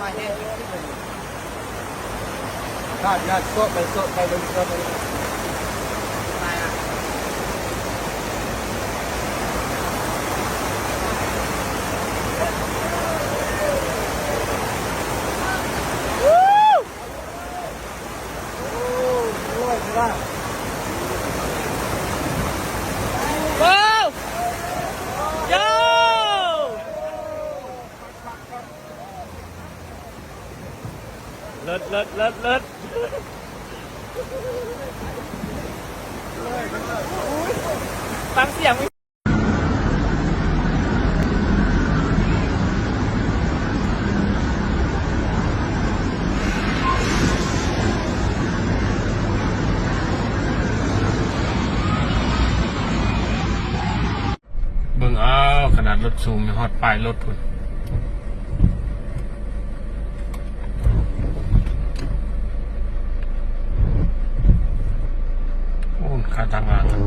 มาแน่ญาติญาติโซะไปโซะไปเลยโซะไปเลย มาอะ โอ้ยว่า ว้าวโย เลิศเลิศเลิศเลิศฟังเสียงเบิ่งเอาขนาดรถสูงยังฮอดปลายรถพุ่น โอ้ขาทางอ่างระ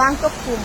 วังตกกลุ่ม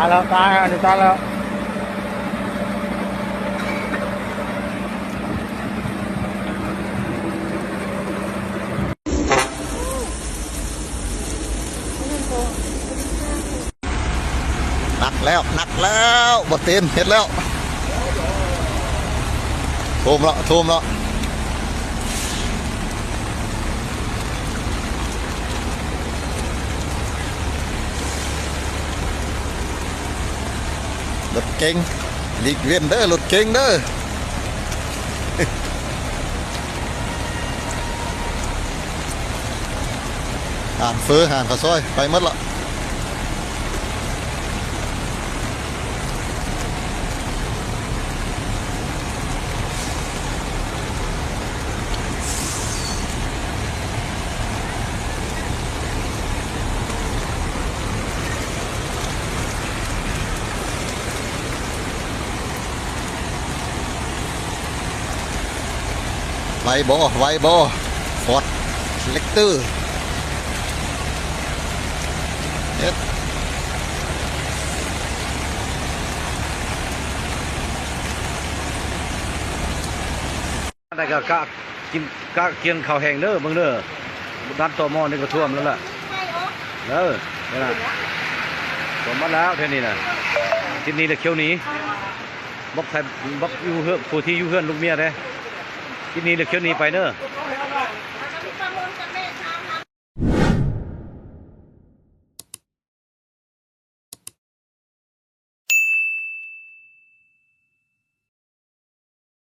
ตาแล้วตายอันนี้ตายแล้วหนักแล้วหนักแล้วบดเต็มเห็ดแล้วทุ่มแล้วทุ่มแล้ว รถเก่งหลีกเวียนเด้อรถเก่งเด้อหานเฟ้อหานข้าวซอย ไปมดละ ไวโบไวโบฟอร์ดเล็กเตอร์เฮ็ดได้ก็กะกินกะกินข้าวแห้งเด้อเบิ่งเด้อด้านตัวหม้อนี่ก็ท่วมแล้วล่ะเออนี่ล่ะท่วมมาแล้วเท่านี้นะทีนี้แหละเขียวนี้บอกใครบอกยูเฮือนผู้ที่ยูเฮือนลูกเมียเด้ ที่นี่เลือกเที่อวนี้ไปเนอะ